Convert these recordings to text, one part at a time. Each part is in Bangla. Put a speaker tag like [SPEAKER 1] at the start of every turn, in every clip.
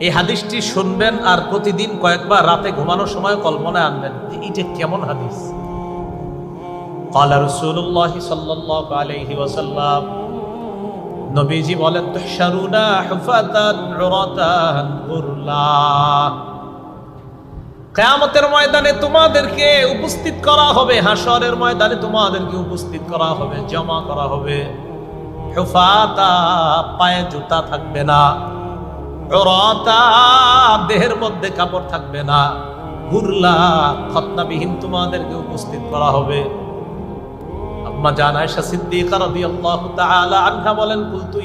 [SPEAKER 1] এই হাদিসটি শুনবেন আর প্রতিদিন কয়েকবার রাতে ঘুমানোর সময় কল্পনায় আনবেন যে এটা কেমন হাদিস قال رسول الله صلى الله عليه وسلم নবীজি বলেন তুহশারুনা হুফাতান উরাতান গুরলা কিয়ামতের ময়দানে তোমাদেরকে উপস্থিত করা হবে হাসরের ময়দানে তোমাদেরকে উপস্থিত করা হবে জমা করা হবে হুফাতা পায়ে জুতা থাকবে না রতা, দেহের মধ্যে কাপড় থাকবে না। ঘুরলা খতনাবিহীন তোমাদেরকে উপস্থিত করা হবে। বলেন, কুলতু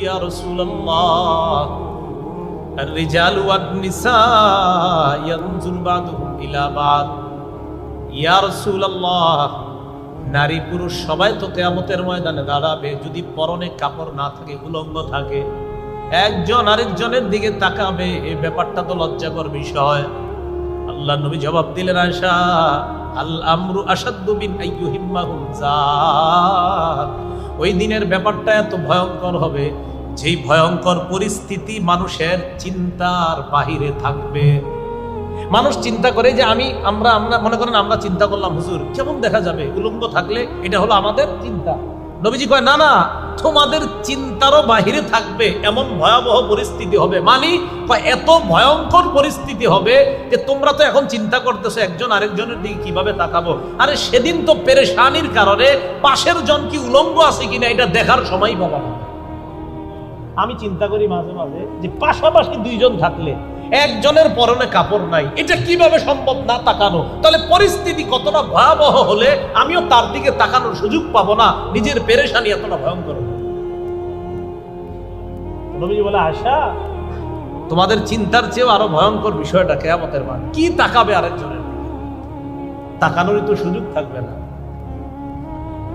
[SPEAKER 1] নারী পুরুষ সবাই তো কেয়ামতের ময়দানে দাঁড়াবে। যদি পরনে কাপড় না থাকে, উলঙ্গ থাকে একজন আরেকজনের দিকে তাকাবে এই ব্যাপারটা তো লজ্জাকর বিষয়। আল্লাহ নবী জবাব দিলেন আশা আল আমরু আসাদ্দু ওই দিনের ব্যাপারটা এত ভয়ঙ্কর হবে, যেই ভয়ঙ্কর পরিস্থিতি মানুষের চিন্তার বাহিরে থাকবে। মানুষ চিন্তা করে যে আমি, আমরা আমরা, মনে করেন আমরা চিন্তা করলাম, হুজুর, কেমন দেখা যাবে? উলঙ্গ থাকলে এটা হলো আমাদের চিন্তা। নবীজি কয়, না না, তোমাদের চিন্তারও বাহিরে থাকবে। এমন ভয়াবহ পরিস্থিতি হবে। মানি এত ভয়ঙ্কর পরিস্থিতি হবে যে তোমরা তো এখন চিন্তা করতেছো, একজন আরেকজনের দিকে কীভাবে তাকাবো? আরে, সেদিন তো পেরেশানির কারণে পাশের জন কি উলঙ্গ আছে কিনা, এটা দেখার সময় পাবা না। আমি চিন্তা করি মাঝে মাঝে যে পাশাপাশি দুইজন থাকলে একজনের পরনে কাপড় নাই, এটা কীভাবে সম্ভব না তাকানো? তাহলে পরিস্থিতি কতটা ভয়াবহ হলে আমিও তার দিকে তাকানোর সুযোগ পাবো না? নিজের পেরেশানি এতটা ভয়ঙ্কর। বলে আশা তোমাদের চিন্তার চেয়েও আরও ভয়ঙ্কর বিষয়টা কেয়ামতের মান। কি তাকাবে আরেকজনের তাকানোরই তো সুযোগ থাকবে না।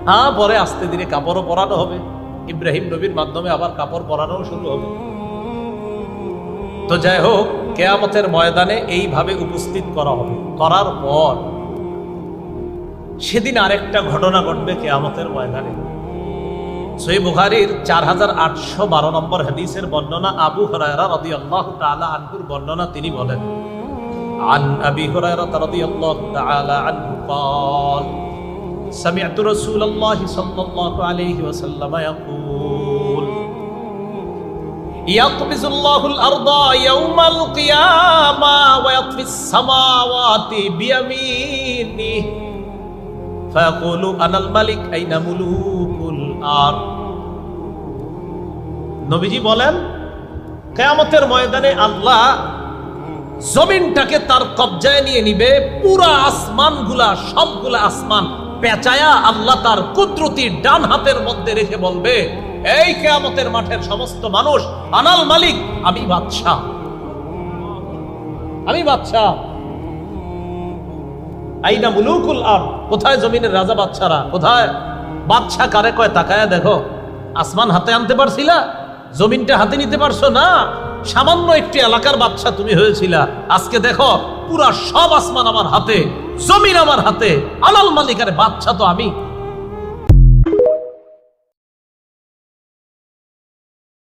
[SPEAKER 1] হ্যাঁ পরে আস্তে ধীরে কাপড়ও পরানো হবে। ইব্রাহিম নবীর মাধ্যমে আবার কাপড় পরানো শুরু হবে তো যাই হোক কেয়ামতের ময়দানে এইভাবে উপস্থিত করা হবে করার পর সেদিন আরেকটা ঘটনা ঘটবে কেয়ামতের ময়দানে সই বুখারির চার হাজার আটশো বারো নম্বর হাদিসের বর্ণনা আবু হরায়রা রদি আল্লাহ তালা আনহুর বর্ণনা তিনি বলেন عن أبي هريرة رضي الله تعالى عنه قال سمعت رسول الله صلى الله عليه وسلم يقول يقبض الله الأرض يوم القيامة ويطفي السماوات بيمينه فيقول أنا الملك أين ملوك الأرض নবীজি বলেন কেয়ামতের ময়দানে আল্লাহ জমিনটাকে তার কবজায় নিয়ে নিবে পুরা আসমানগুলা সবগুলা আসমান পেঁচায়া আল্লাহ তার কুদরতি ডান হাতের মধ্যে রেখে বলবে, এই কেয়ামতের মাঠের সমস্ত মানুষ, আনাল মালিক, আমি বাদশাহ। আমি বাদশাহ। আইনা মুলুকুল আর কোথায় জমিনের রাজা বাদশারা? কোথায়? বাদশাহ কারে কয়, তাকায়া দেখো, আসমান হাতে আনতে পারছিলা? জমিনটা হাতে নিতে পারছ না? সামান্য একটি এলাকার বাচ্চা তুমি হয়েছিল। আজকে দেখো, পুরা সব আসমান আমার হাতে, জমিন আমার হাতে, আলাল মালিকারে বাচ্চা তো আমি।